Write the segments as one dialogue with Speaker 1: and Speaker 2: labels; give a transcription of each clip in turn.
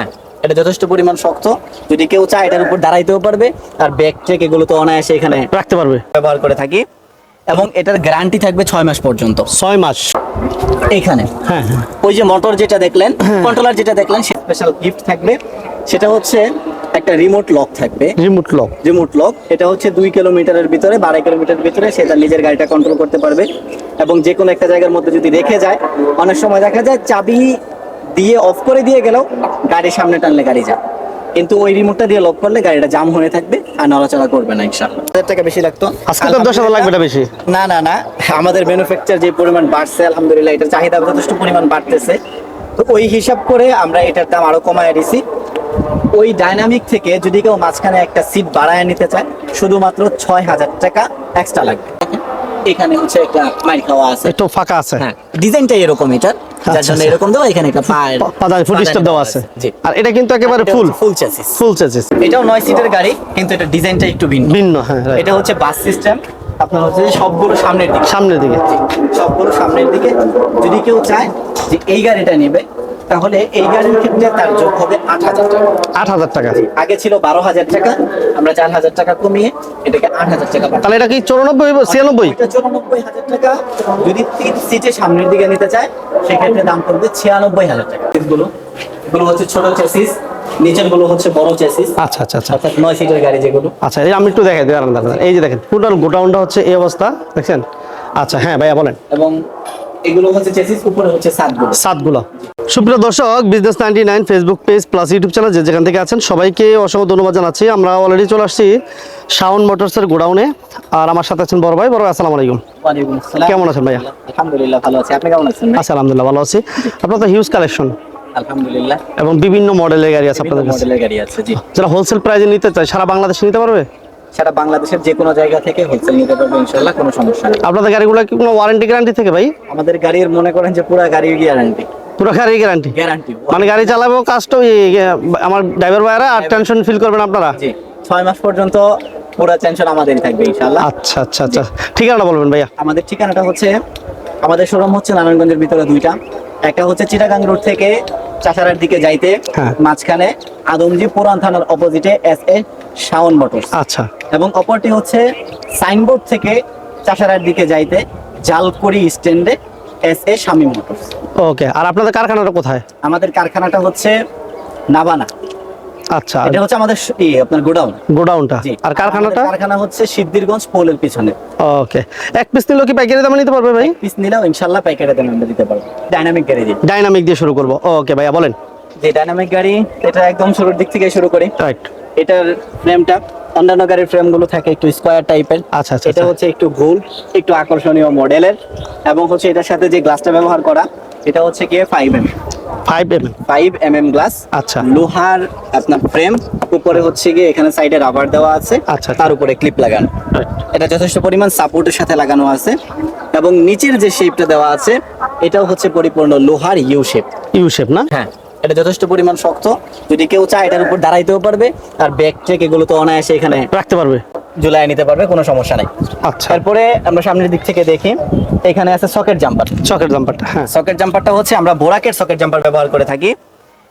Speaker 1: হ্যাঁ এটা যথেষ্ট পরিমাণ শক্ত। যদি কেউ চায় এটার উপর দাঁড়াইতেও পারবে আর ব্যাগ ট্রেক এগুলো তো অনায়াসে এখানে
Speaker 2: রাখতে পারবে।
Speaker 1: ব্যবহার করে থাকি। এবং এটার গ্যারান্টি থাকবে ছয় মাস পর্যন্ত।
Speaker 2: ছয় মাস।
Speaker 1: এখানে।
Speaker 2: হ্যাঁ হ্যাঁ।
Speaker 1: ওই যে মোটর যেটা দেখলেন কন্ট্রোলার যেটা দেখলেন সে স্পেশাল গিফট থাকবে। সেটা হচ্ছে একটা রিমোট লক থাকবে।
Speaker 2: রিমোট লক
Speaker 1: রিমোট লক এটা হচ্ছে দুই কিলোমিটারের ভিতরে বারো কিলোমিটারের ভিতরে সে তার নিজের গাড়িটা কন্ট্রোল করতে পারবে। এবং যে কোনো একটা জায়গার মধ্যে যদি রেখে যায় অনেক সময় দেখা যায় চাবি দিয়ে অফ করে দিয়ে গেলেও গাড়ির সামনে টানলে গাড়ি যায় কিন্তু ওই রিমোটটা দিয়ে লক করলে গাড়িটা জাম হয়ে থাকবে আর নড়াচড়া করবে না ইনশাআল্লাহ। হাজার টাকা বেশি লাগতো?
Speaker 2: আজকে তো দশ হাজার লাগবে এটা বেশি।
Speaker 1: না না না। আমাদের ম্যানুফ্যাকচার যে পরিমাণ বাড়ছে আলহামদুলিল্লাহ এটার চাহিদা যথেষ্ট পরিমাণ বাড়তেছে। তো ওই হিসাব করে আমরা এটার দাম আরও কমায় দিছি। ওই ডাইনামিক থেকে যদি কেউ মাঝখানে একটা সিট বাড়ায় নিতে চায় শুধুমাত্র ছয় হাজার টাকা এক্সট্রা লাগবে। এখানে হচ্ছে একটা মাইল খাওয়া আছে।
Speaker 2: একটু ফাঁকা আছে।
Speaker 1: হ্যাঁ ডিজাইনটাই এরকম এটার। যার
Speaker 2: আচ্ছা,
Speaker 1: জন্য
Speaker 2: আচ্ছা।
Speaker 1: এরকম দেওয়া এখানে একটা পায়ের
Speaker 2: পা- পাদানি ফুট দেওয়া আছে। আর এটা কিন্তু একেবারে ফুল।
Speaker 1: ফুল চেসিস
Speaker 2: ফুল চেসিস
Speaker 1: এটাও নয় সিটের গাড়ি কিন্তু এটা ডিজাইনটা একটু ভিন্ন।
Speaker 2: ভিন্ন হ্যাঁ
Speaker 1: এটা হচ্ছে বাস সিস্টেম আপনার হচ্ছে যে সবগুলো সামনের দিকে।
Speaker 2: সামনের দিকে।
Speaker 1: সবগুলো সামনের দিকে। যদি কেউ চায় যে এই গাড়িটা নেবে তাহলে এই গাড়ির ক্ষেত্রে তার যোগ হবে আট হাজার টাকা।
Speaker 2: আট হাজার টাকা।
Speaker 1: আগে ছিল বারো হাজার টাকা আমরা চার হাজার টাকা কমিয়ে এটাকে আট হাজার টাকা।
Speaker 2: তাহলে এটা কি চৌরানব্বই ছিয়ানব্বই?
Speaker 1: চুরানব্বই হাজার টাকা যদি তিন সিটে সামনের দিকে নিতে চায় সেক্ষেত্রে দাম পড়বে ছিয়ানব্বই হাজার টাকা। এগুলো এগুলো হচ্ছে ছোট চেসিস নিচেরগুলো হচ্ছে বড় চেসিস
Speaker 2: আচ্ছা আচ্ছা আচ্ছা।
Speaker 1: অর্থাৎ নয় সিটের গাড়ি যেগুলো।
Speaker 2: আচ্ছা এই আমি একটু দেখাই এই যে দেখেন টোটাল গোডাউনটা হচ্ছে এই অবস্থা দেখছেন? আচ্ছা হ্যাঁ ভাইয়া বলেন।
Speaker 1: এবং এগুলো হচ্ছে চেসিস উপরে হচ্ছে সাতগুলো।
Speaker 2: সাতগুলো। সুপ্রিয় দর্শক business ninety nine Facebook page plus YouTube channel যে যেখান থেকে আছেন সবাইকে অসংখ্য ধন্যবাদ জানাচ্ছি। আমরা অলরেডি চলে আসছি শাওন মোটরসের গোডাউনে আর আমার সাথে আছেন বড় ভাই। বড় ভাই, আসসালামু আলাইকুম। কেমন আছেন ভাইয়া?
Speaker 1: আলহামদুলিল্লাহ ভালো আছি। আপনি কেমন আছেন
Speaker 2: আচ্ছা আলহামদুলিল্লাহ ভালো আছি। আপনার তো হিউজ কালেকশন
Speaker 1: আলহামদুলিল্লাহ।
Speaker 2: এবং বিভিন্ন মডেলের গাড়ি আছে আপনাদের কাছে।
Speaker 1: মডেলের গাড়ি আছে জি।
Speaker 2: যারা হোলসেল প্রাইজে নিতে চায় সারা বাংলাদেশে নিতে পারবে?
Speaker 1: সারা বাংলাদেশের যে কোনো জায়গা থেকে হোলসেল নিতে পারবে ইনশাল্লাহ কোনো সমস্যা নেই।
Speaker 2: আপনাদের গাড়িগুলো কি কোনো ওয়ারেন্টি গ্যারান্টি থেকে ভাই?
Speaker 1: আমাদের গাড়ির মনে করেন যে পুরো গাড়ির গ্যারান্টি
Speaker 2: পুরো গাড়ি গ্যারান্টি
Speaker 1: গ্যারান্টি
Speaker 2: মানে গাড়ি চালাবো কাজটা ওই, আমার ড্রাইভার ভাইরা আর টেনশন ফিল করবেন আপনারা?
Speaker 1: জি। ছয় মাস পর্যন্ত পুরো টেনশন আমাদেরই থাকবে ইনশাল্লাহ
Speaker 2: আচ্ছা আচ্ছা আচ্ছা। ঠিকানাটা বলবেন ভাইয়া।
Speaker 1: আমাদের ঠিকানাটা হচ্ছে আমাদের শোরুম হচ্ছে নারায়ণগঞ্জের ভিতরে দুইটা। একটা হচ্ছে চিটাগাং রোড থেকে চাষারার দিকে যাইতে
Speaker 2: হ্যাঁ।
Speaker 1: মাঝখানে আদমজি পুরান থানার অপোজিটে এস এ শাওন মোটরস।
Speaker 2: আচ্ছা।
Speaker 1: এবং অপরটি হচ্ছে সাইনবোর্ড থেকে চাষারার দিকে যাইতে জালকুড়ি স্ট্যান্ডে S A Shamim motors.
Speaker 2: Okay আর আপনাদের কারখানাটা কোথায়?
Speaker 1: আমাদের কারখানাটা হচ্ছে নাবানা।
Speaker 2: আচ্ছা
Speaker 1: এটা হচ্ছে আমাদের আপনার গোডাউন।
Speaker 2: গোডাউনটা? আর কারখানাটা?
Speaker 1: কারখানা হচ্ছে সিদ্ধিরগঞ্জ পোলের পিছনে।
Speaker 2: ওকে। এক পিস নিলেও কি পাইকারি দামে নিতে পারবে ভাই?
Speaker 1: পিস নিলেও ইনশাল্লাহ পাইকারি দামে আমরা দিতে পারব। ডাইনামিক গাড়ি দিই
Speaker 2: ডাইনামিক দিয়ে শুরু করব। ওকে ভাইয়া বলেন।
Speaker 1: যে ডাইনামিক গাড়ি এটা একদম শুরুর দিক থেকে শুরু করি।
Speaker 2: রাইট
Speaker 1: এটার ফ্রেমটা অন্যান্য গাড়ির ফ্রেমগুলো থাকে একটু স্কোয়ার টাইপের
Speaker 2: আচ্ছা, আচ্ছা,
Speaker 1: এটা
Speaker 2: আচ্ছা।
Speaker 1: হচ্ছে একটু গোল একটু আকর্ষণীয় মডেলের এবং হচ্ছে এটার সাথে যে গ্লাসটা ব্যবহার করা এটা হচ্ছে গিয়ে five M
Speaker 2: five M
Speaker 1: five M M glass
Speaker 2: আচ্ছা।
Speaker 1: লোহার আপনার ফ্রেম উপরে হচ্ছে গিয়ে এখানে সাইডে রাবার দেওয়া আছে।
Speaker 2: আচ্ছা,
Speaker 1: তার উপরে ক্লিপ লাগানো। এটা যথেষ্ট পরিমাণ সাপোর্টের সাথে লাগানো আছে। এবং নিচের যে শেপটা দেওয়া আছে এটাও হচ্ছে পরিপূর্ণ লোহার ইউ শেপ
Speaker 2: ইউ শেপ না?
Speaker 1: হ্যাঁ এটা যথেষ্ট পরিমাণ শক্ত। যদি কেউ চায় এটার উপর দাঁড়াইতেও পারবে আর ব্যাগ ট্রেক এগুলো তো অনায়াসে এখানে
Speaker 2: রাখতে পারবে।
Speaker 1: ঝুলাই নিতে পারবে কোনো সমস্যা নাই।
Speaker 2: আচ্ছা।
Speaker 1: তারপরে আমরা সামনের দিক থেকে দেখি এখানে আছে সকেট জাম্পার।
Speaker 2: সকেট দামটা হ্যাঁ।
Speaker 1: সকেট জাম্পারটা হচ্ছে আমরা বোরাকের সকেট জাম্পার ব্যবহার করে থাকি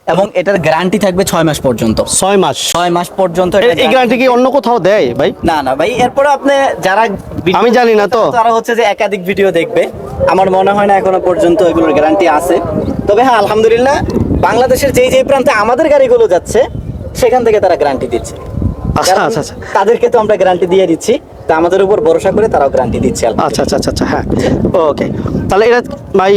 Speaker 1: এবং এটার গ্যারান্টি থাকবে ছয় মাস পর্যন্ত।
Speaker 2: ছয় মাস?
Speaker 1: ছয় মাস পর্যন্ত
Speaker 2: এই গ্যারান্টি কি অন্য কোথাও দেয় ভাই?
Speaker 1: না না ভাই এরপরে আপনি যারা
Speaker 2: আমি জানি না তো।
Speaker 1: তারা হচ্ছে যে একাধিক ভিডিও দেখবে। আমার মনে হয় না এখনও পর্যন্ত এগুলোর গ্যারান্টি আছে। তবে হ্যাঁ আলহামদুলিল্লাহ বাংলাদেশের যেই যেই প্রান্তে আমাদের গাড়িগুলো যাচ্ছে সেখান থেকে তারা গ্যারান্টি দিচ্ছে।
Speaker 2: আচ্ছা আচ্ছা আচ্ছা।
Speaker 1: তাদেরকে তো আমরা গ্যারান্টি দিয়ে দিচ্ছি। তা আমাদের উপর ভরসা করে তারাও গ্যারান্টি দিচ্ছে
Speaker 2: আচ্ছা আচ্ছা আচ্ছা আচ্ছা হ্যাঁ। ওকে তাহলে এটা ভাই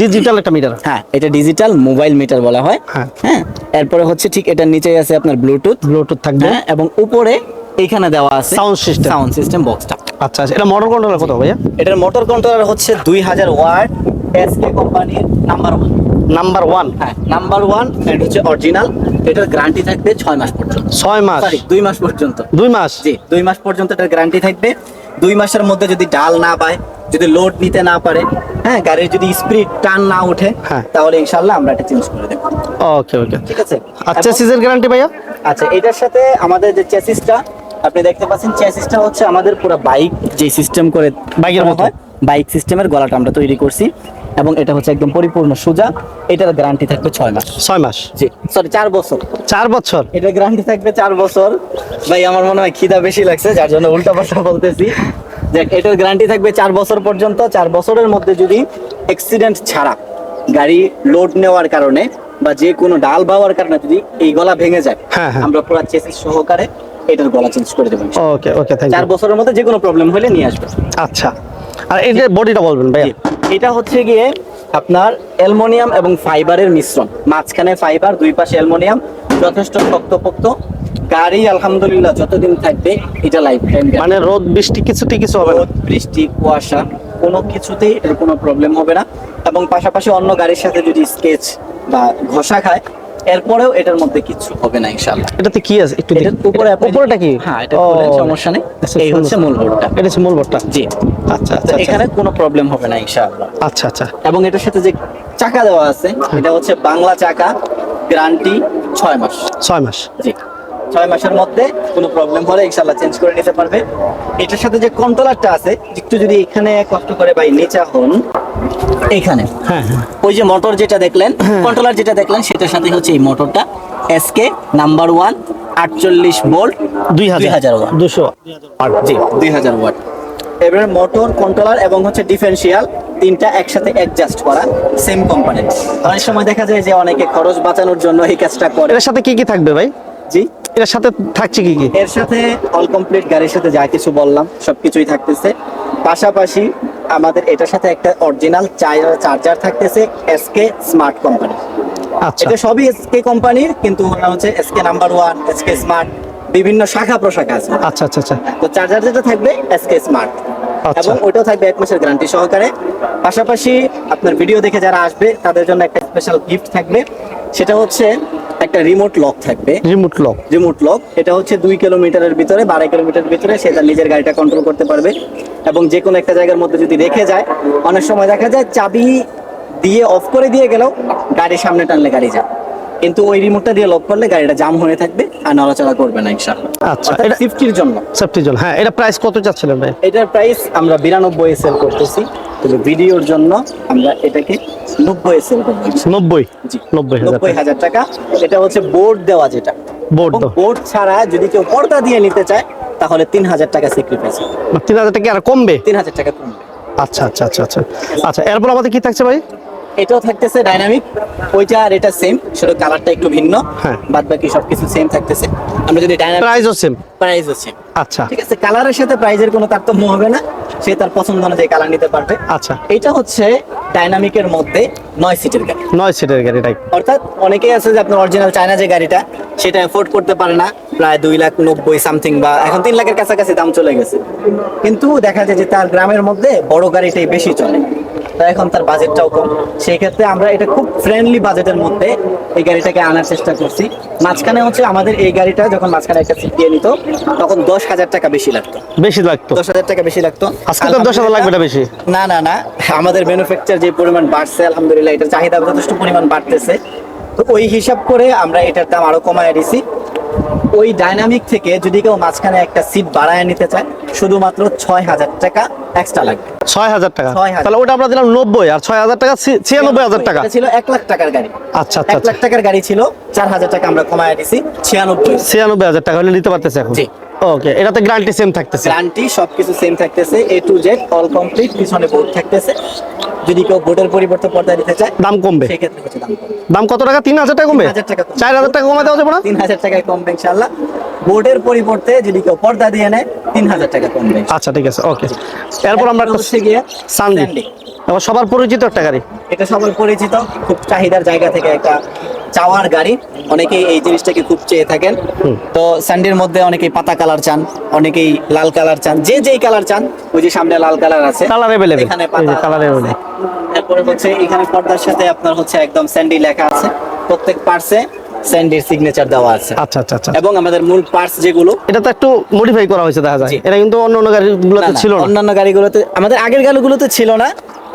Speaker 2: ডিজিটাল একটা মিটার
Speaker 1: হ্যাঁ এটা ডিজিটাল মোবাইল মিটার বলা হয়।
Speaker 2: হ্যাঁ।
Speaker 1: হ্যাঁ এরপরে হচ্ছে ঠিক এটার নিচেই আছে আপনার ব্লুটুথ
Speaker 2: ব্লুটুথ থাকবে।
Speaker 1: হ্যাঁ এবং উপরে এইখানে দেওয়া আছে
Speaker 2: সাউন্ড সিস্টেম
Speaker 1: সাউন্ড সিস্টেম বক্সটা
Speaker 2: আচ্ছা আচ্ছা এটা মোটর কন্ট্রোলার কত ভাইয়া?
Speaker 1: এটার মোটর কন্ট্রোলার হচ্ছে দুই হাজার ওয়াট এসকে কোম্পানির নাম্বার ওয়ান
Speaker 2: নাম্বার ওয়ান
Speaker 1: হ্যাঁ নাম্বার ওয়ান এটা হচ্ছে অরিজিনাল এটার গ্যারান্টি থাকবে ছয় মাস পর্যন্ত।
Speaker 2: ছয় মাস?
Speaker 1: দুই মাস পর্যন্ত।
Speaker 2: দুই মাস?
Speaker 1: জি দুই মাস পর্যন্ত এটার গ্যারান্টি থাকবে। দুই মাসের মধ্যে যদি ডাল না পায় যদি লোড নিতে না পারে হ্যাঁ গাড়ির যদি স্পিড টান না ওঠে
Speaker 2: হ্যাঁ।
Speaker 1: তাহলে ইনশাল্লাহ আমরা এটা চেঞ্জ করে দেবো।
Speaker 2: ওকে ওকে
Speaker 1: ঠিক আছে?
Speaker 2: আচ্ছা সিজের গ্যারান্টি ভাইয়া?
Speaker 1: আচ্ছা এটার সাথে আমাদের যে চেসিসটা আপনি দেখতে পাচ্ছেন চেসিসটা হচ্ছে আমাদের পুরো বাইক যে সিস্টেম করে
Speaker 2: বাইকের মতো।
Speaker 1: বাইক সিস্টেমের গলাটা আমরা তৈরি করছি। এবং এটা হচ্ছে একদম পরিপূর্ণ সোজা। এটার গ্যারান্টি থাকবে ছয় মাস।
Speaker 2: ছয় মাস?
Speaker 1: জি সরি চার বছর।
Speaker 2: চার বছর?
Speaker 1: এটার গ্যারান্টি থাকবে চার বছর। ভাই আমার মনে হয় খিদা বেশি লাগছে যার জন্য উল্টা পাল্টা বলতেছি। দেখ এটার গ্যারান্টি থাকবে চার বছর পর্যন্ত। চার বছরের মধ্যে যদি অ্যাক্সিডেন্ট ছাড়া গাড়ি লোড নেওয়ার কারণে বা যে কোনো ডাল বাওয়ার কারণে যদি এই গলা ভেঙে যায়
Speaker 2: হ্যাঁ, হ্যাঁ।
Speaker 1: আমরা পুরো চেসিস সহকারে এটার গলা চেঞ্জ করে দেবো
Speaker 2: ওকে ওকে থ্যাংক
Speaker 1: চার
Speaker 2: ইউ
Speaker 1: বছরের মধ্যে যে কোনো প্রবলেম হলে নিয়ে আসবে।
Speaker 2: আচ্ছা। আর এই যে বডিটা বলবেন ভাই
Speaker 1: এটা হচ্ছে গিয়ে আপনার অ্যালমোনিয়াম এবং ফাইবারের মিশ্রণ। মাঝখানে ফাইবার দুই পাশে অ্যালমোনিয়াম যথেষ্ট শক্তপোক্ত। গাড়ি আলহামদুলিল্লাহ যতদিন থাকবে এটা লাইফ টাইম
Speaker 2: মানে রোদ বৃষ্টি কিছুতে কিছু হবে
Speaker 1: রোদ বৃষ্টি কুয়াশা কোনো কিছুতেই এর কোনো প্রবলেম হবে না। এবং পাশাপাশি অন্য গাড়ির সাথে যদি স্কেচ বা ঘষা খায় এরপরেও এটার মধ্যে কিছু হবে না ইনশাআল্লাহ।
Speaker 2: এটাতে কি আছে? একটু দেখেন
Speaker 1: উপরে
Speaker 2: উপরেটা কি?
Speaker 1: হ্যাঁ এটা
Speaker 2: ও,
Speaker 1: সমস্যা নেই।
Speaker 2: আচ্ছা,
Speaker 1: এই হচ্ছে মূল বোর্ডটা।
Speaker 2: এটা হচ্ছে মূল বোর্ডটা?
Speaker 1: জি।
Speaker 2: আচ্ছা আচ্ছা
Speaker 1: এখানে কোনো প্রবলেম হবে না ইনশাআল্লাহ।
Speaker 2: আচ্ছা আচ্ছা।
Speaker 1: এবং এটার সাথে যে চাকা দেওয়া আছে এটা হচ্ছে বাংলা চাকা গ্যারান্টি ছয় মাস।
Speaker 2: ছয় মাস।
Speaker 1: জি। ছয় মাসের মধ্যে কোনো প্রবলেম হলে ইনশাল্লাহ চেঞ্জ করে নিতে পারবে। এটার সাথে যে কন্ট্রোলারটা আছে একটু যদি এখানে কষ্ট করে ভাই নিচা হন এখানে।
Speaker 2: হ্যাঁ হ্যাঁ।
Speaker 1: ওই যে মোটর যেটা দেখলেন কন্ট্রোলার যেটা দেখলেন সেটার সাথে হচ্ছে এই মোটরটা এসকে নাম্বার ওয়ান আটচল্লিশ ভোল্ট
Speaker 2: দুই হাজার।
Speaker 1: ওয়াট
Speaker 2: দুশো
Speaker 1: জি। দুই হাজার ওয়াট এবার মোটর কন্ট্রোলার এবং হচ্ছে ডিফারেন্সিয়াল তিনটা একসাথে অ্যাডজাস্ট করা সেম কোম্পানির অনেক সময় দেখা যায় যে অনেকে খরচ বাঁচানোর জন্য এই কাজটা করে।
Speaker 2: এর সাথে কি কি থাকবে ভাই?
Speaker 1: জি?
Speaker 2: এর সাথে থাকছে কি কি?
Speaker 1: এর সাথে অল কমপ্লিট গাড়ির সাথে যা কিছু বললাম সবকিছুই থাকতেছে। পাশাপাশি আমাদের এটার সাথে একটা অরিজিনাল চার্জার থাকতেছে এসকে স্মার্ট কোম্পানি
Speaker 2: আচ্ছা।
Speaker 1: এটা সবই এসকে কোম্পানির কিন্তু ওরা হচ্ছে SK number one SK smart বিভিন্ন শাখা প্রশাখা আছে।
Speaker 2: আচ্ছা আচ্ছা আচ্ছা।
Speaker 1: তো চার্জার যেটা থাকবে এসকে স্মার্ট
Speaker 2: আচ্ছা।
Speaker 1: এবং ওটাও থাকবে এক মাসের গ্যারান্টি সহকারে। পাশাপাশি আপনার ভিডিও দেখে যারা আসবে তাদের জন্য একটা স্পেশাল গিফট থাকবে। সেটা হচ্ছে একটা রিমোট লক থাকবে।
Speaker 2: রিমোট লক
Speaker 1: রিমোট লক এটা হচ্ছে দুই কিলোমিটারের ভিতরে বারো কিলোমিটারের ভিতরে সে তার নিজের গাড়িটা কন্ট্রোল করতে পারবে। এবং যে কোনো একটা জায়গার মধ্যে যদি রেখে যায় অনেক সময় দেখা যায় চাবি দিয়ে অফ করে দিয়ে গেলেও গাড়ির সামনে টানলে গাড়ি যায়। কিন্তু ওই রিমোটটা দিয়ে লক করলে গাড়িটা জাম হয়ে থাকবে আর নড়াচড়া করবে না ইনশাআল্লাহ।
Speaker 2: আচ্ছা, এটা-
Speaker 1: সেফটির জন্য।
Speaker 2: সেফটির জন্য। হ্যাঁ এটা প্রাইস কত চাচ্ছিলেন ভাই?
Speaker 1: এটার প্রাইস আমরা বিরানব্বই সেল করতেছি। তবে ভিডিওর জন্য আমরা এটাকে নব্বই সেল করব।
Speaker 2: নব্বই?
Speaker 1: জি।
Speaker 2: নব্বই
Speaker 1: নব্বই হাজার টাকা। এটা হচ্ছে বোর্ড দেওয়া যেটা।
Speaker 2: বোর্ড
Speaker 1: বোর্ড ছাড়া যদি কেউ পর্দা দিয়ে নিতে চায় তাহলে তিন হাজার টাকা স্যাক্রিফাইস
Speaker 2: তিন হাজার টাকা আর কমবে?
Speaker 1: তিন হাজার টাকা কমবে।
Speaker 2: আচ্ছা আচ্ছা আচ্ছা আচ্ছা। আচ্ছা এরপর আমাদের কি থাকছে ভাই?
Speaker 1: এটাও থাকতেছে ডাইনামিক ওইটা আর এটা সেম শুধু কালারটা একটু ভিন্ন।
Speaker 2: হ্যাঁ।
Speaker 1: বাদ বাকি সবকিছু সেম থাকতেছে। আমরা যদি ডাইনামিক
Speaker 2: প্রাইসও সেম
Speaker 1: প্রাইস সেম
Speaker 2: আচ্ছা।
Speaker 1: ঠিক আছে কালারের সাথে প্রাইজের কোনো তারতম্য হবে না। সে তার পছন্দ অনুযায়ী কালার নিতে পারবে।
Speaker 2: আচ্ছা।
Speaker 1: এটা হচ্ছে ডাইনামিকের মধ্যে নয় সিটের গাড়ি।
Speaker 2: নয় সিটের গাড়ি রাইট
Speaker 1: অর্থাৎ অনেকেই আছে যে আপনার অরিজিনাল চায়না যে গাড়িটা সেটা এফোর্ড করতে পারে না। প্রায় দুই লাখ নব্বই সামথিং বা এখন তিন লাখের কাছাকাছি দাম চলে গেছে। কিন্তু দেখা যায় যে তার গ্রামের মধ্যে বড় গাড়িটাই বেশি চলে। তো এখন তার বাজেটটাও কম। সেই ক্ষেত্রে আমরা এটা খুব ফ্রেন্ডলি বাজেটের মধ্যে এই গাড়িটাকে আনার চেষ্টা করছি। মাঝখানে হচ্ছে আমাদের এই গাড়িটা যখন মাঝখানে একটা সিট দিয়ে নিত তখন দশ হাজার টাকা বেশি লাগতো।
Speaker 2: বেশি লাগতো?
Speaker 1: দশ হাজার টাকা বেশি লাগতো।
Speaker 2: আজকে তো 10,000 লাগবে না বেশি।
Speaker 1: না না না। আমাদের ম্যানুফ্যাকচার যে পরিমাণ বাড়ছে আলহামদুলিল্লাহ এটার চাহিদা যথেষ্ট পরিমাণ বাড়তেছে। তো ওই হিসাব করে আমরা এটার দাম আরও কমায় দিছি। ওই ডাইনামিক থেকে যদি কেউ মাঝখানে একটা সিট বাড়ায় নিতে চায় শুধুমাত্র ছয় হাজার টাকা এক্সট্রা লাগবে।
Speaker 2: ছয় হাজার টাকা? তাহলে ওটা আমরা দিলাম নব্বই আর ছয় হাজার টাকা ছিয়ানব্বই হাজার টাকা।
Speaker 1: ছিল এক লাখ টাকার গাড়ি।
Speaker 2: আচ্ছা আচ্ছা
Speaker 1: এক
Speaker 2: আচ্ছা।
Speaker 1: লাখ টাকার গাড়ি ছিল চার হাজার টাকা আমরা কমায় দিছি ছিয়ানব্বই।
Speaker 2: ছিয়ানব্বই হাজার টাকা হলে নিতে পারতেছে এখন।
Speaker 1: জি।
Speaker 2: ওকে এটাতে গ্যারান্টি সেম থাকতেছে।
Speaker 1: গ্যারান্টি সবকিছু সেম থাকতেছে A to Z all complete পিছনে বোর্ড থাকতেছে। যদি কেউ বোর্ডের পরিবর্তে পর্দা দিতে চায়
Speaker 2: দাম কমবে।
Speaker 1: সেই ক্ষেত্রে হচ্ছে দাম
Speaker 2: কত টাকা? তিন হাজার টাকা কমবে?
Speaker 1: 3,000 টাকা
Speaker 2: চার হাজার টাকা কমে দেওয়া যাবে না?
Speaker 1: তিন হাজার টাকায় কমবে ইনশাল্লাহ বোর্ডের পরিবর্তে যদি কেউ পর্দা দিয়ে নেয় তিন হাজার টাকা কমবে।
Speaker 2: আচ্ছা ঠিক আছে ওকে এরপর আমরা
Speaker 1: হচ্ছে গিয়ে
Speaker 2: সানডে। এবার সবার পরিচিত একটা গাড়ি।
Speaker 1: এটা সবার পরিচিত খুব চাহিদার জায়গা থেকে একটা চাওয়ার গাড়ি। অনেকেই এই জিনিসটাকে খুব চেয়ে থাকেন। তো স্যান্ডির মধ্যে অনেকেই পাতা কালার চান অনেকেই লাল কালার চান যে যেই কালার চান ওই যে সামনে লাল কালার আছে
Speaker 2: কালার অ্যাভেলেবেল
Speaker 1: এখানে পাতা
Speaker 2: কালার। অ্যাভেলেবেল
Speaker 1: তারপরে হচ্ছে এখানে পর্দার সাথে আপনার হচ্ছে একদম স্যান্ডি লেখা আছে। প্রত্যেক পার্টসে স্যান্ডির সিগনেচার দেওয়া আছে।
Speaker 2: আচ্ছা আচ্ছা আচ্ছা।
Speaker 1: এবং আমাদের মূল পার্টস যেগুলো
Speaker 2: এটা তো একটু মডিফাই করা হয়েছে দেখা যায়। এটা কিন্তু অন্য অন্য গাড়িগুলোতে ছিল না।
Speaker 1: অন্যান্য গাড়িগুলোতে আমাদের আগের গাড়িগুলোতে ছিল না।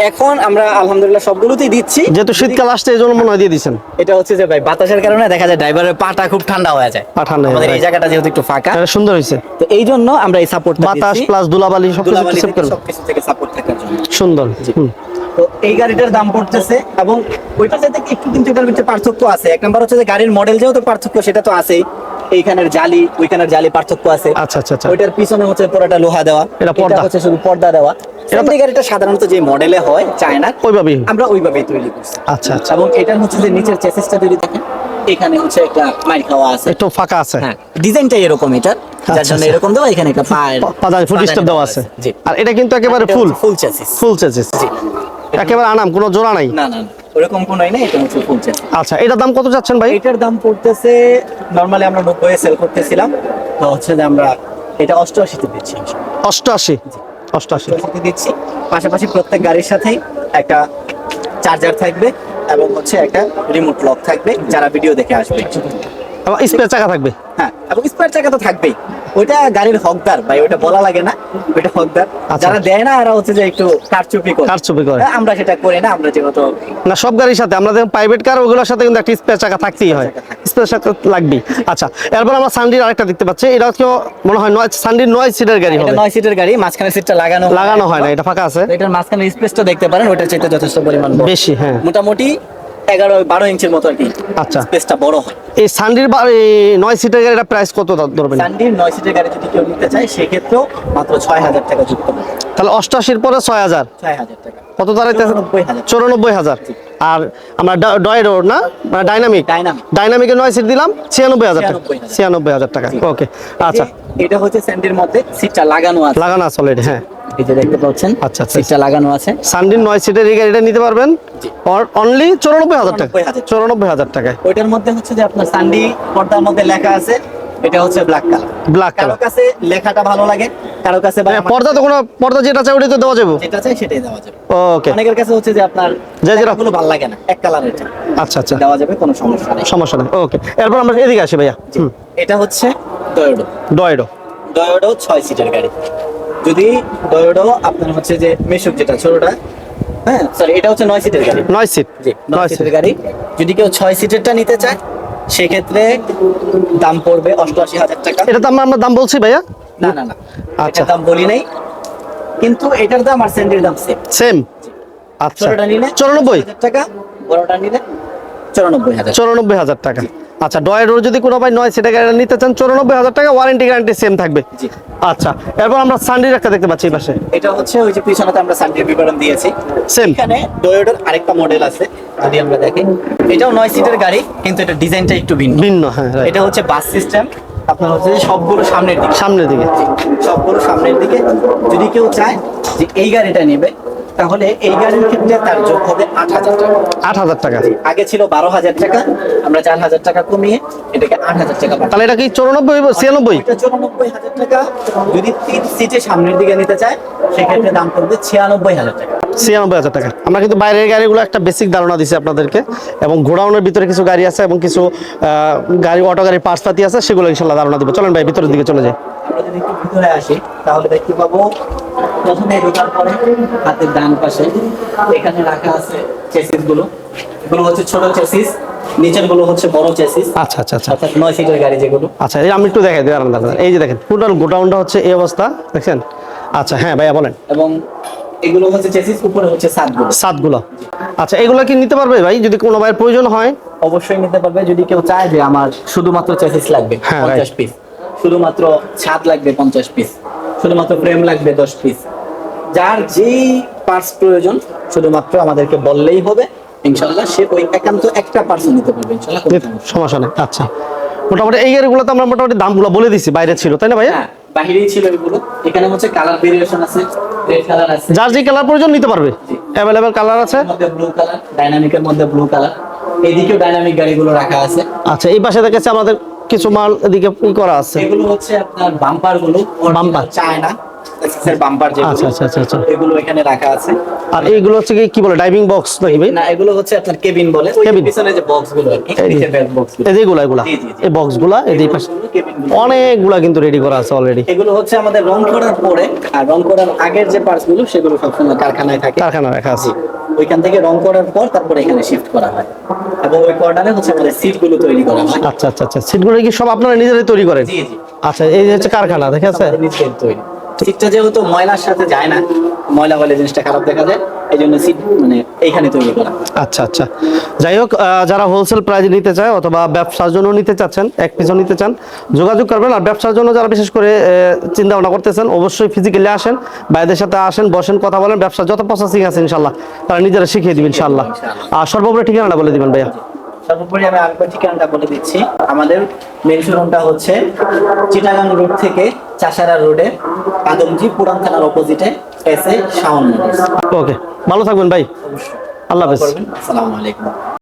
Speaker 1: এখন আমরা আলহামদুলিল্লাহ সবগুলোতেই দিচ্ছি।
Speaker 2: যেহেতু শীতকাল আসছে এই জন্য মনে হয় দিয়ে দিচ্ছেন।
Speaker 1: এটা হচ্ছে যে ভাই বাতাসের কারণে দেখা যায় ড্রাইভারের পাটা খুব ঠান্ডা হয়ে যায়।
Speaker 2: পা ঠান্ডা
Speaker 1: আমাদের এই জায়গাটা যেহেতু একটু ফাঁকা।
Speaker 2: সুন্দর হয়েছে।
Speaker 1: তো এই জন্য আমরা এই সাপোর্ট
Speaker 2: বাতাস প্লাস ধুলাবালি সব কিছু
Speaker 1: দুলাবালি
Speaker 2: সেভ করবে
Speaker 1: সবকিছু থেকে সাপোর্ট থাকার জন্য।
Speaker 2: সুন্দর
Speaker 1: তো এই গাড়িটার দাম পড়তেছে এবং ওইটা সাথে একটু কিন্তু এটার ভিতরে পার্থক্য আছে। এক নম্বর হচ্ছে যে গাড়ির মডেল যেহেতু পার্থক্য সেটা তো আছেই। এইখানের জালি ওইখানের জালি পার্থক্য আছে।
Speaker 2: আচ্ছা আচ্ছা আচ্ছা।
Speaker 1: ওইটার পিছনে হচ্ছে পুরোটা লোহা দেওয়া।
Speaker 2: এটা পর্দা।
Speaker 1: হচ্ছে শুধু পর্দা দেওয়া। এই গাড়িটা সাধারণত যে মডেলে হয় চায়না
Speaker 2: ওইভাবেই।
Speaker 1: আমরা ওইভাবেই তৈরি করছি।
Speaker 2: আচ্ছা আচ্ছা।
Speaker 1: এবং এটার হচ্ছে যে নিচের চেসিসটা যদি দেখেন এখানে হচ্ছে একটা মাইর খাওয়া আছে।
Speaker 2: একটু ফাঁকা আছে।
Speaker 1: হ্যাঁ ডিজাইনটা এরকম এটা। যার জন্য। এরকম দেওয়া এখানে একটা পায়ের
Speaker 2: পাদানি ফুট স্টেপ দেওয়া আছে। আর এটা কিন্তু একেবারে ফুল
Speaker 1: ফুল চেসিস
Speaker 2: ফুল চেসিস
Speaker 1: জি।
Speaker 2: একেবারে আনাম কোনো জোড়া নাই।
Speaker 1: না না না। ওরকম কোনোই না এটা হচ্ছে ফুল
Speaker 2: আচ্ছা এটার দাম কত যাচ্ছেন ভাই?
Speaker 1: এটার দাম পড়তেছে নরমালি আমরা নব্বই সেল করতেছিলাম তো হচ্ছে যে আমরা এটা অষ্টআশিতে দিচ্ছি
Speaker 2: অষ্টআশি? অষ্টআশি।
Speaker 1: দিচ্ছি। পাশাপাশি প্রত্যেক গাড়ির সাথেই একটা চার্জার থাকবে এবং হচ্ছে একটা রিমোট লক থাকবে যারা ভিডিও দেখে আসবে।
Speaker 2: স্পেয়ার চাকা থাকবে?
Speaker 1: হ্যাঁ এবং স্পেয়ার চাকা তো থাকবেই। ওইটা গাড়ির হকদার ভাই ওইটা বলা লাগে না ওইটা হকদার।
Speaker 2: আচ্ছা।
Speaker 1: যারা দেয় না এরা হচ্ছে যে একটু কারচুপি করে।
Speaker 2: কারচুপি করে।
Speaker 1: হ্যাঁ, আমরা সেটা করি না আমরা যেহেতু
Speaker 2: না সব গাড়ির সাথে আমাদের প্রাইভেট কার ওগুলোর সাথে কিন্তু একটা স্পেয়ার চাকা থাকতেই হয়। স্পেয়ার চাকা লাগবেই। আচ্ছা এরপর আমরা সানডির আরেকটা দেখতে পাচ্ছি। এটা হচ্ছে মনে হয় নয় সানডির নয় সিটের গাড়ি হবে।
Speaker 1: নয় সিটের গাড়ি মাঝখানে সিটটা লাগানো
Speaker 2: লাগানো হয় না এটা ফাঁকা আছে।
Speaker 1: এটার মাঝখানে স্পেসটা দেখতে পারেন ওটার চাইতে যথেষ্ট পরিমাণ
Speaker 2: বেশি হ্যাঁ।
Speaker 1: মোটামুটি এগারো বারো ইঞ্চির মতো আর কি।
Speaker 2: আচ্ছা।
Speaker 1: স্পেসটা বড় হয়।
Speaker 2: এই সানডির নয় সিটের গাড়িটা প্রাইস কত ধরবেন?
Speaker 1: সানডির নয় সিটের গাড়ি যদি কেউ নিতে চায় সেক্ষেত্রেও মাত্র ছয় হাজার টাকা যুক্ত
Speaker 2: তাহলে অষ্টআশির পরে ছয় হাজার।
Speaker 1: ছয় হাজার টাকা।
Speaker 2: কত দাঁড়াইতে
Speaker 1: চৌরানব্বই হাজার।
Speaker 2: আর আমরা ডয়েডো না? Dynamic
Speaker 1: Dynamic।
Speaker 2: নয় সিট দিলাম ছিয়ানব্বই হাজার টাকা। ছিয়ানব্বই হাজার। টাকা। ওকে আচ্ছা।
Speaker 1: এটা হচ্ছে স্যান্ডির মধ্যে সিটটা লাগানো আছে।
Speaker 2: লাগানো আছে অলরেডি হ্যাঁ।
Speaker 1: এই যে দেখতে পাচ্ছেন
Speaker 2: আচ্ছা, আচ্ছা।
Speaker 1: সিটটা লাগানো আছে।
Speaker 2: সানডিন নয় সিটের এই গাড়িটা নিতে পারবেন। অনলি চৌরানব্বই হাজার টাকা।
Speaker 1: 94,000
Speaker 2: চৌরানব্বই হাজার টাকায়।
Speaker 1: ওইটার মধ্যে হচ্ছে যে আপনার সান্ডি পর্দার মধ্যে লেখা আছে এটা হচ্ছে ব্ল্যাক কালার
Speaker 2: ব্ল্যাক কালার
Speaker 1: কাছে লেখাটা ভালো লাগে কারও কাছে
Speaker 2: পর্দা তো কোনো পর্দা যেটা চাই ওটাই তো দেওয়া যাবে।
Speaker 1: যেটা চাই সেটাই দেওয়া যাবে।
Speaker 2: ওকে
Speaker 1: অনেকের কাছে হচ্ছে যে আপনার
Speaker 2: যে যেটা-
Speaker 1: লেখাগুলো ভালো লাগে না এক কালারের
Speaker 2: আচ্ছা আচ্ছা।
Speaker 1: দেওয়া যাবে কোনো সমস্যা নেই।
Speaker 2: সমস্যা নেই। ওকে এরপর আমরা এদিকে আসি ভাইয়া।
Speaker 1: এটা হচ্ছে ডয়োডো
Speaker 2: ডয়েডো
Speaker 1: ডয়োডো ছয় সিটের গাড়ি। যদি ডয়োডো আপনার হচ্ছে যে মেশুক যেটা ছোটটা হ্যাঁ সরি এটা হচ্ছে নয় সিটের গাড়ি।
Speaker 2: নয় সিট।
Speaker 1: জি নয় সিটের গাড়ি। যদি কেউ ছয় সিটেরটা নিতে চায় সেক্ষেত্রে দাম পড়বে অষ্টআশি হাজার টাকা।
Speaker 2: এটা তো আমরা দাম বলছি ভাইয়া?
Speaker 1: না না না
Speaker 2: আচ্ছা।
Speaker 1: দাম বলি নাই। কিন্তু এটার দাম আর স্যান্ডের দাম সেম
Speaker 2: সেম আচ্ছা।
Speaker 1: ছোটটা নিলে
Speaker 2: চৌরানব্বই?
Speaker 1: টাকা বড়টা নিলে চৌরানব্বই হাজার
Speaker 2: চৌরানব্বই হাজার টাকা। আচ্ছা ডয়েডোর যদি কোনো ভাই নয় সেটা গাড়ি নিতে চান চৌরানব্বই হাজার টাকা ওয়ারেন্টি গ্যারান্টি সেম থাকবে। আচ্ছা এরপর আমরা সানডির একটা দেখতে পাচ্ছি এই পাশে।
Speaker 1: এটা হচ্ছে ওই যে পিছনেতে আমরা সানডের বিবরণ দিয়েছি।
Speaker 2: সেম
Speaker 1: এখানে ডয়োডোর আরেকটা মডেল আছে যদি আমরা দেখি। এটাও নয় সিটের গাড়ি কিন্তু এটা ডিজাইনটা একটু ভিন্ন।
Speaker 2: ভিন্ন হ্যাঁ
Speaker 1: এটা হচ্ছে বাস সিস্টেম আপনার হচ্ছে সবগুলো সামনের দিকে।
Speaker 2: সামনের দিকে।
Speaker 1: সবগুলো সামনের দিকে। যদি কেউ চায় যে এই গাড়িটা নেবে তাহলে এই গাড়ির ক্ষেত্রে তার যোগ হবে আট হাজার টাকা।
Speaker 2: আট হাজার টাকা।
Speaker 1: আগে ছিল বারো হাজার টাকা আমরা চার হাজার টাকা কমিয়ে এটাকে আট হাজার টাকা।
Speaker 2: তাহলে এটা কি চৌরানব্বই ছিয়ানব্বই?
Speaker 1: চৌরানব্বই হাজার টাকা। যদি তিন সিটে সামনের দিকে নিতে চায় সেক্ষেত্রে দাম পড়বে ছিয়ানব্বই হাজার টাকা।
Speaker 2: ছিয়ানব্বই হাজার টাকা। আমরা কিন্তু বাইরের গাড়িগুলো একটা বেসিক ধারণা দিচ্ছি আপনাদেরকে এবং গোডাউনের ভিতরে কিছু গাড়ি আছে এবং কিছু গাড়ি অটো গাড়ির পার্টস পাতি আছে সেগুলো ইনশাল্লাহ ধারণা দিব। চলেন ভাই ভিতরের দিকে চলে যাই।
Speaker 1: আমরা যদি একটু ভিতরে আসি তাহলে দেখতে পাবো প্রথমে ঢোকার পরে হাতের ডান পাশে এখানে রাখা আছে চেসিসগুলো এগুলো হচ্ছে ছোট চেসিস নিচেরগুলো হচ্ছে বড় চেসিস
Speaker 2: আচ্ছা আচ্ছা আচ্ছা।
Speaker 1: অর্থাৎ নয় সিটের গাড়ি যেগুলো।
Speaker 2: আচ্ছা এই আমি একটু দেখাই দিই এই যে দেখেন টোটাল গোডাউনটা হচ্ছে এই অবস্থা দেখছেন? আচ্ছা হ্যাঁ ভাইয়া বলেন।
Speaker 1: এবং এগুলো হচ্ছে চেসিস উপরে হচ্ছে সাতগুলো
Speaker 2: সাতগুলো আচ্ছা এগুলো কি নিতে পারবে ভাই? যদি কোনো ভাইয়ের প্রয়োজন হয়?
Speaker 1: অবশ্যই নিতে পারবে। যদি কেউ চায় যে আমার শুধুমাত্র চেসিস লাগবে
Speaker 2: হ্যাঁ,
Speaker 1: পঞ্চাশ পিস শুধুমাত্র ছাদ লাগবে পঞ্চাশ পিস শুধুমাত্র ফ্রেম লাগবে দশ পিস যার যেই পার্টস প্রয়োজন শুধুমাত্র আমাদেরকে বললেই হবে। ইনশাল্লাহ সে ওই একান্ত একটা পার্সন নিতে পারবে ইনশাল্লাহ সমস্যা নেই।
Speaker 2: সমস্যা নেই। আচ্ছা। মোটামুটি এই গাড়িগুলো তো আমরা মোটামুটি দামগুলো বলে দিছি বাইরে ছিল তাই না ভাইয়া?
Speaker 1: হ্যাঁ। বাহিরেই ছিল এগুলো। এখানে হচ্ছে কালার ভেরিয়েশন আছে রেড কালার আছে।
Speaker 2: যার যে কালার প্রয়োজন নিতে পারবে। অ্যাভেলেবেল কালার আছে।
Speaker 1: এর মধ্যে ব্লু কালার ডাইনামিকের মধ্যে ব্লু কালার এদিকেও ডাইনামিক গাড়িগুলো রাখা আছে।
Speaker 2: আচ্ছা এই পাশে দেখাচ্ছে আমাদের কিছু মাল এদিকে করা আছে।
Speaker 1: এগুলো হচ্ছে আপনার বাম্পারগুলো
Speaker 2: বাম্পার
Speaker 1: চায়না। এর বাম্পার যেগুলো
Speaker 2: আচ্ছা, আচ্ছা, আচ্ছা, আচ্ছা।
Speaker 1: এগুলো এখানে রাখা আছে।
Speaker 2: আর এইগুলো হচ্ছে কি কি বলে ড্রাইভিং বক্স নাকি ভাই?
Speaker 1: না এগুলো হচ্ছে আপনার কেবিন বলে। ওই পিছনে যে বক্সগুলো আর কি নিচে ব্যাক বক্স
Speaker 2: এই যে এগুলা এগুলা।
Speaker 1: জি, জি, জি।
Speaker 2: এই যে পাশে। অনেকগুলা কিন্তু রেডি করা আছে অলরেডি
Speaker 1: এগুলো হচ্ছে আমাদের রং করার পরে আর রং করার আগের যে পার্টসগুলো সেগুলো সবসময় কারখানায় থাকে।
Speaker 2: কারখানা রাখা আছে।
Speaker 1: ওইখান থেকে রং করার পর তারপরে এখানে শিফট করা হয়। এবং ওই কর্নারে হচ্ছে আমাদের সিটগুলো তৈরি করা হয়।
Speaker 2: আচ্ছা আচ্ছা আচ্ছা। সিটগুলো কি সব আপনারা নিজেরাই তৈরি করেন?
Speaker 1: জি জি।
Speaker 2: আচ্ছা এই যে হচ্ছে কারখানা দেখে আছে?
Speaker 1: নিজেদের তৈরি। সিটটা যেহেতু ময়লার সাথে যায় না ময়লা হলে জিনিসটা খারাপ দেখা যায় এই জন্য সিট মানে এইখানে তৈরি করা।
Speaker 2: আচ্ছা আচ্ছা। যাই হোক যারা হোলসেল প্রাইজে নিতে চায় অথবা ব্যবসার জন্য নিতে চাচ্ছেন এক পিছন নিতে চান যোগাযোগ করবেন। আর ব্যবসার জন্য যারা বিশেষ করে চিন্তা ভাবনা করতেছেন অবশ্যই ফিজিক্যালি আসেন সাথে আসেন বসেন কথা বলেন। যত প্রসেসিং আছে ইনশাল্লাহ তারা নিজেরা শিখিয়ে দিবেন ইনশাল্লাহ আর সর্বোপরি ঠিকানাটা বলে দিবেন ভাইয়া।
Speaker 1: সর্বোপরি আমি আরেকবার ঠিকানাটা বলে দিচ্ছি। আমাদের মেন শোরুমটা হচ্ছে চিটাগাং রোড থেকে চাষারা রোডে আদমজি পুরান থানার অপোজিটে এসে শাওন মোটরস
Speaker 2: ওকে ভালো থাকবেন ভাই। আল্লাহ হাফেজ।
Speaker 1: আসসালামু আলাইকুম।